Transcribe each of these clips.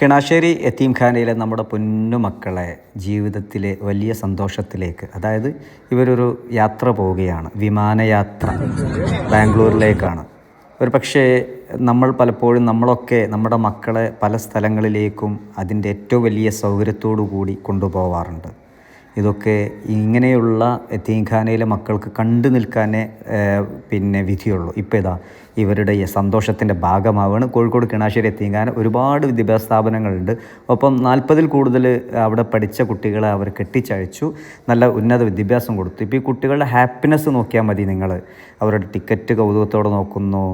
കിണാശ്ശേരി യത്തീംഖാനയിലെ നമ്മുടെ പൊന്നു മക്കളെ ജീവിതത്തിലെ വലിയ സന്തോഷത്തിലേക്ക് അതായത് ഇവരൊരു യാത്ര പോവുകയാണ് വിമാനയാത്ര ബാംഗ്ലൂരിലേക്കാണ്. ഒരു പക്ഷേ നമ്മൾ പലപ്പോഴും നമ്മളൊക്കെ നമ്മുടെ മക്കളെ പല സ്ഥലങ്ങളിലേക്കും അതിന്റെ ഏറ്റവും വലിയ സൗകര്യത്തോടു കൂടി കൊണ്ടുപോവാറുണ്ട്. ഇതൊക്കെ ഇങ്ങനെയുള്ള തീൻഖാനയിലെ മക്കൾക്ക് കണ്ടു നിൽക്കാനേ പിന്നെ വിധിയുള്ളൂ. ഇപ്പോൾ ഇതാ ഇവരുടെ സന്തോഷത്തിന്റെ ഭാഗമാവാണ് കോഴിക്കോട് കിണാശ്ശേരി യത്തീംഖാന ഒരുപാട് വിദ്യാഭ്യാസ സ്ഥാപനങ്ങളുണ്ട്. ഒപ്പം നാൽപ്പതിൽ കൂടുതൽ അവിടെ പഠിച്ച കുട്ടികളെ അവർ കെട്ടിച്ചയച്ചു. നല്ല ഉന്നത വിദ്യാഭ്യാസം കൊടുത്തു. ഇപ്പോൾ ഈ കുട്ടികളുടെ ഹാപ്പിനെസ് നോക്കിയാൽ മതി നിങ്ങൾ. അവരുടെ ടിക്കറ്റ് കൗതുകത്തോടെ നോക്കുന്നു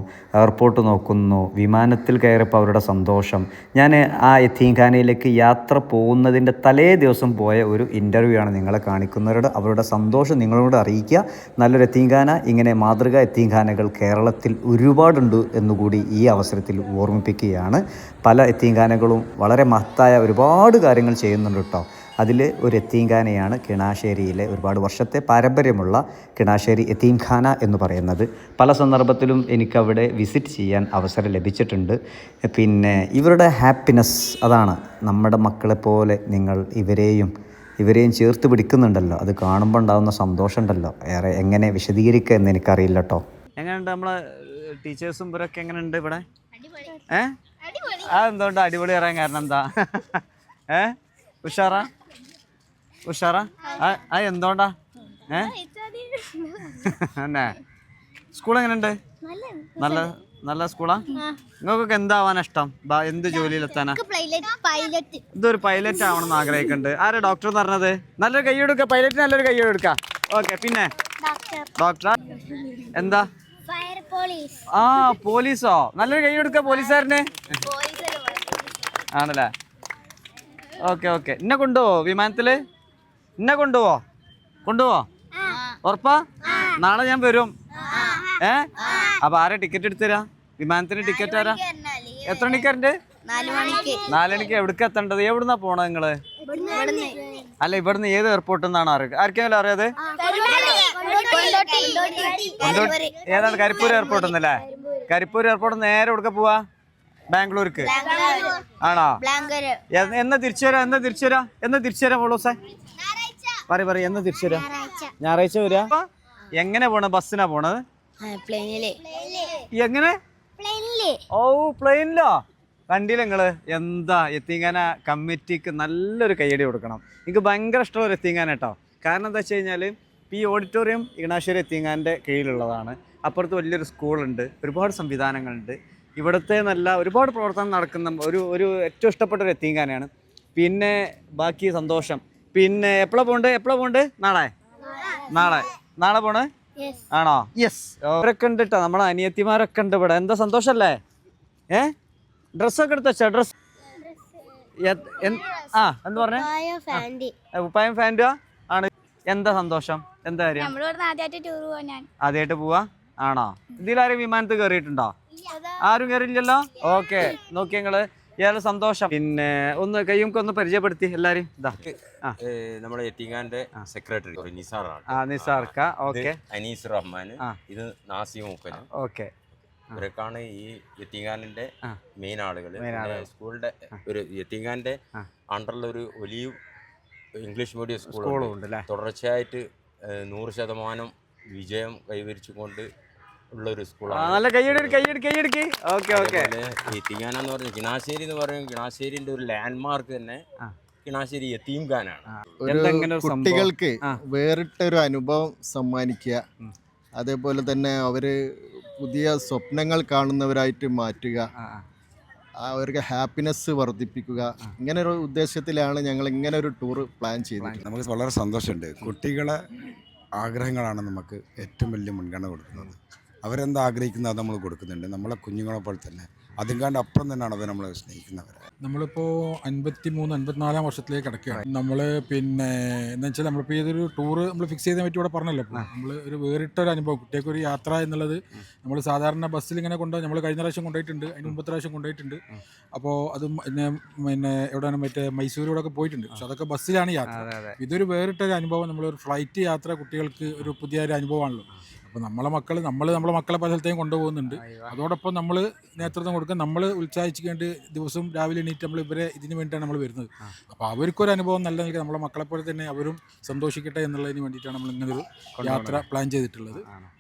എയർപോർട്ട് നോക്കുന്നു വിമാനത്തിൽ കയറിയപ്പോൾ അവരുടെ സന്തോഷം. ഞാൻ ആ യത്തീംഖാനയിലേക്ക് യാത്ര പോകുന്നതിന്റെ തലേ ദിവസം പോയ ഒരു ഇന്റർവ്യൂ ആണ് നിങ്ങളെ കാണിക്കുന്നവരോട് അവരുടെ സന്തോഷം നിങ്ങളോട് അറിയിക്കുക. നല്ലൊരു എത്തീങ്കാന. ഇങ്ങനെ മാതൃക എത്തീങ്കാനകൾ കേരളത്തിൽ ഒരുപാടുണ്ട് എന്നുകൂടി ഈ അവസരത്തിൽ ഓർമ്മിപ്പിക്കുകയാണ്. പല എത്തീങ്കാനകളും വളരെ മഹത്തായ ഒരുപാട് കാര്യങ്ങൾ ചെയ്യുന്നുണ്ട് കേട്ടോ. അതിൽ ഒരു എത്തീംഖാനയാണ് കിണാശ്ശേരിയിലെ ഒരുപാട് വർഷത്തെ പാരമ്പര്യമുള്ള കിണാശ്ശേരി എത്തീംഖാന എന്ന് പറയുന്നത്. പല സന്ദർഭത്തിലും എനിക്കവിടെ വിസിറ്റ് ചെയ്യാൻ അവസരം ലഭിച്ചിട്ടുണ്ട്. പിന്നെ ഇവരുടെ ഹാപ്പിനെസ് അതാണ്. നമ്മുടെ മക്കളെ പോലെ നിങ്ങൾ ഇവരെയും ഇവരെയും ചേർത്ത് പിടിക്കുന്നുണ്ടല്ലോ. അത് കാണുമ്പോൾ ഉണ്ടാകുന്ന സന്തോഷം ഉണ്ടല്ലോ. ഏറെ എങ്ങനെ വിശദീകരിക്കുക എന്ന് എനിക്കറിയില്ല കേട്ടോ എങ്ങനെയുണ്ട് നമ്മളെ ടീച്ചേഴ്സും ഇവരൊക്കെ എങ്ങനെയുണ്ട് ഇവിടെ? ഏ? ആ എന്തുകൊണ്ട് അടിപൊളി പറയാൻ കാരണം എന്താ? ഏ? ഉഷാറാ? ഉഷാറാ? ആ എന്തുകൊണ്ടാ? ഏ? എന്നെ സ്കൂൾ എങ്ങനെയുണ്ട്? നല്ല. നല്ല സ്കൂളാ? നിങ്ങൾക്കൊക്കെ എന്താവാൻ ഇഷ്ടം? എന്ത് ജോലിയിലെത്താനാ? പൈലറ്റ് ഇതൊരു പൈലറ്റ് ആവണമെന്ന് ആഗ്രഹിക്കുന്നുണ്ട്. ആരാ ഡോക്ടർ എന്ന് പറഞ്ഞത്? നല്ലൊരു കൈ പൈലറ്റ് നല്ലൊരു കൈ എടുക്ക ഓക്കെ പിന്നെ? ഡോക്ടർ എന്താ? ആ പോലീസോ? നല്ലൊരു കൈ എടുക്ക പോലീസുകാരന്. ആണല്ലേ? ഓക്കെ ഓക്കെ എന്നെ കൊണ്ടുപോവോ വിമാനത്തിൽ? എന്നെ കൊണ്ടുപോവോ? കൊണ്ടുപോവോ? ഉറപ്പാ? നാളെ ഞാൻ വരും. ഏ? അപ്പൊ ആരാ ടിക്കറ്റ് എടുത്തരാ വിമാനത്തിന് ടിക്കറ്റ് ആരാ? എത്ര മണിക്കാരുണ്ട്? നാലുമണിക്ക് നാലണിക്ക് എവിടേക്ക് എത്തേണ്ടത്? എവിടുന്നാ പോണത് നിങ്ങൾ? അല്ല ഇവിടുന്ന് ഏത് എയർപോർട്ടിൽ നിന്നാണ് അറിയുക ആർക്കെങ്കിലും അറിയാതെ? ഏതാണ്? കരിപ്പൂർ എയർപോർട്ടിൽ നിന്നല്ലേ കരിപ്പൂർ എയർപോർട്ട് നേരെ എവിടെ പോവാ? ബാംഗ്ലൂർക്ക്. ആണോ? എന്നാ തിരിച്ചു വരാ? എന്നാ തിരിച്ചു വരാ? എന്നാ തിരിച്ചു വരാ മോളൂസേ പറ പറ എന്നാ തിരിച്ചു വരാ? ഞായറാഴ്ച. വരാ? എങ്ങനെ പോണ ബസ്സിനാ പോണത്? എങ്ങനെ? ഓ പ്ലെയിനിലോ? കണ്ടില്ല നിങ്ങൾ? എന്താ എത്തിങ്ങാന കമ്മിറ്റിക്ക് നല്ലൊരു കൈയടി കൊടുക്കണം. എനിക്ക് ഭയങ്കര ഇഷ്ടമുള്ള ഒരു എത്തിങ്ങാന കേട്ടോ. കാരണം എന്താ വെച്ച് കഴിഞ്ഞാൽ ഈ ഓഡിറ്റോറിയം ഇണാശ്ശേരി എത്തിങ്ങാന്റെ കീഴിലുള്ളതാണ്. അപ്പുറത്ത് വലിയൊരു സ്കൂളുണ്ട് ഒരുപാട് സംവിധാനങ്ങളുണ്ട്. ഇവിടുത്തെ നല്ല ഒരുപാട് പ്രവർത്തനം നടക്കുന്ന ഒരു ഒരു ഏറ്റവും ഇഷ്ടപ്പെട്ട ഒരു എത്തിങ്ങാനയാണ്. പിന്നെ ബാക്കി സന്തോഷം. പിന്നെ എപ്പോഴാണ് പോകണ്ടേ എപ്പോഴാണ് പോകണ്ടേ നാളെ. നാളെ. നാളെ പോണ്? ആണോ? യെസ് അവരൊക്കെ ഉണ്ട് കേട്ടോ നമ്മളെ അനിയത്തിമാരൊക്കെ ഉണ്ട് ഇവിടെ. എന്താ സന്തോഷല്ലേ? ഏ? ഡ്രസ്സൊക്കെ എടുത്ത് വെച്ചാ? ഡ്രസ് ആ എന്ത് പറഞ്ഞേ? ഉപ്പായും ഫാന്റുവാ ആണ്. എന്താ സന്തോഷം? എന്താ കാര്യം? ആദ്യമായിട്ട് പോവാ ആണോ? ഇതിലാരും വിമാനത്തിൽ കയറിയിട്ടുണ്ടോ ആരും കയറിയില്ലല്ലോ ഓക്കെ നോക്കി ഇയാൾ സന്തോഷം. പിന്നെ ഒന്ന് കയ്യുമൊക്കെ ഒന്ന് പരിചയപ്പെടുത്തി എല്ലാരും ഇതാ നമ്മുടെ സെക്രട്ടറി നിസാറാണ്. ആ നിസാർക്ക. ഓക്കെ. അനീസ് റഹ്മാൻ. ഇത് നാസി മൂപ്പന്. ഓക്കെ. ഇവരൊക്കെയാണ് ഈ യത്തിങ്ങാനിന്റെ. മെയിൻ ആളുകൾ സ്കൂളിന്റെ ഒരു യത്തിങ്ങാന്റെ. അണ്ടറിൽ ഒരു ഒലിവ് ഇംഗ്ലീഷ് മീഡിയം സ്കൂളും ഉണ്ട് അല്ലേ? തുടർച്ചയായിട്ട് നൂറ് ശതമാനം വിജയം കൈവരിച്ചുകൊണ്ട് ഉള്ള ഒരു സ്കൂളാണ് നല്ല കൈയടി കൈയടി കൈയടിക്ക് ഓക്കെ ഓക്കെ. അതേപോലെ ഈ തിങ്ങാന എന്ന് പറഞ്ഞ കിണാശ്ശേരി എന്ന് പറയും കിണാശ്ശേരിന്റെ ഒരു ലാൻഡ് മാർക്ക് തന്നെ. കിണാശ്ശേരി യത്തീംഖാനാണ്? കുട്ടികൾക്ക് വേറിട്ടൊരു അനുഭവം സമ്മാനിക്കുക. അതേപോലെ തന്നെ അവർ പുതിയ സ്വപ്നങ്ങൾ കാണുന്നവരായിട്ട് മാറ്റുക. അവർക്ക് ഹാപ്പിനെസ് വർദ്ധിപ്പിക്കുക. ഇങ്ങനെ ഒരു ഉദ്ദേശത്തിലാണ് ഞങ്ങൾ ഇങ്ങനെ ഒരു ടൂർ പ്ലാൻ ചെയ്തത് നമുക്ക് വളരെ സന്തോഷമുണ്ട്. കുട്ടികളെ ആഗ്രഹങ്ങളാണ് നമുക്ക് ഏറ്റവും വലിയ മുൻഗണന കൊടുക്കുന്നത്. അവരെന്താ ആഗ്രഹിക്കുന്നത് അത് നമ്മൾ കൊടുക്കുന്നുണ്ട്. നമ്മളെ കുഞ്ഞുങ്ങളെ പോലെ തന്നെ. അതും കണ്ട് അപ്പുറം തന്നെയാണ് അവർ നമ്മളെ സ്നേഹിക്കുന്നവർ നമ്മളിപ്പോൾ അൻപത്തി മൂന്ന് അൻപത്തിനാലാം വർഷത്തിലേക്ക് കിടക്കുകയാണ്. നമ്മൾ പിന്നെ എന്താ വെച്ചാൽ നമ്മളിപ്പോൾ ഏതൊരു ടൂറ് നമ്മൾ ഫിക്സ് ചെയ്തതിനെ പറ്റി ഇവിടെ പറഞ്ഞല്ലോ ഇപ്പോൾ നമ്മൾ ഒരു വേറിട്ടൊരു അനുഭവം. കുട്ടിയൊക്കെ ഒരു യാത്ര എന്നുള്ളത് നമ്മൾ സാധാരണ ബസ്സിൽ ഇങ്ങനെ കൊണ്ട് നമ്മൾ കഴിഞ്ഞ പ്രാവശ്യം കൊണ്ടുപോയിട്ടുണ്ട്. അതിന് മുമ്പത്തെ പ്രാവശ്യം കൊണ്ടുപോയിട്ടുണ്ട്. അപ്പോൾ അത് പിന്നെ പിന്നെ എവിടെയാണ് മറ്റേ മൈസൂരിലൂടെ പോയിട്ടുണ്ട്. പക്ഷെ അതൊക്കെ ബസ്സിലാണ് യാത്ര. ഇതൊരു വേറിട്ടൊരു അനുഭവം. നമ്മളൊരു ഫ്ലൈറ്റ് യാത്ര കുട്ടികൾക്ക് ഒരു പുതിയൊരു അനുഭവമാണല്ലോ. അപ്പോൾ നമ്മളെ മക്കൾ നമ്മൾ നമ്മളെ മക്കളെ പല സ്ഥലത്തേക്കും കൊണ്ടുപോകുന്നുണ്ട്. അതോടൊപ്പം നമ്മൾ നേതൃത്വം കൊടുക്കുക നമ്മൾ ഉത്സാഹിച്ചിക്കേണ്ട ദിവസവും രാവിലെ എണീറ്റ് നമ്മൾ ഇവരെ ഇതിന് വേണ്ടിയിട്ടാണ് നമ്മൾ വരുന്നത്. അപ്പോൾ അവർക്കൊരു അനുഭവം നല്ല നിൽക്കുക നമ്മളെ മക്കളെപ്പോലെ തന്നെ അവരും സന്തോഷിക്കട്ടെ എന്നുള്ളതിന് വേണ്ടിയിട്ടാണ് നമ്മൾ ഇങ്ങനൊരു യാത്ര പ്ലാൻ ചെയ്തിട്ടുള്ളത്.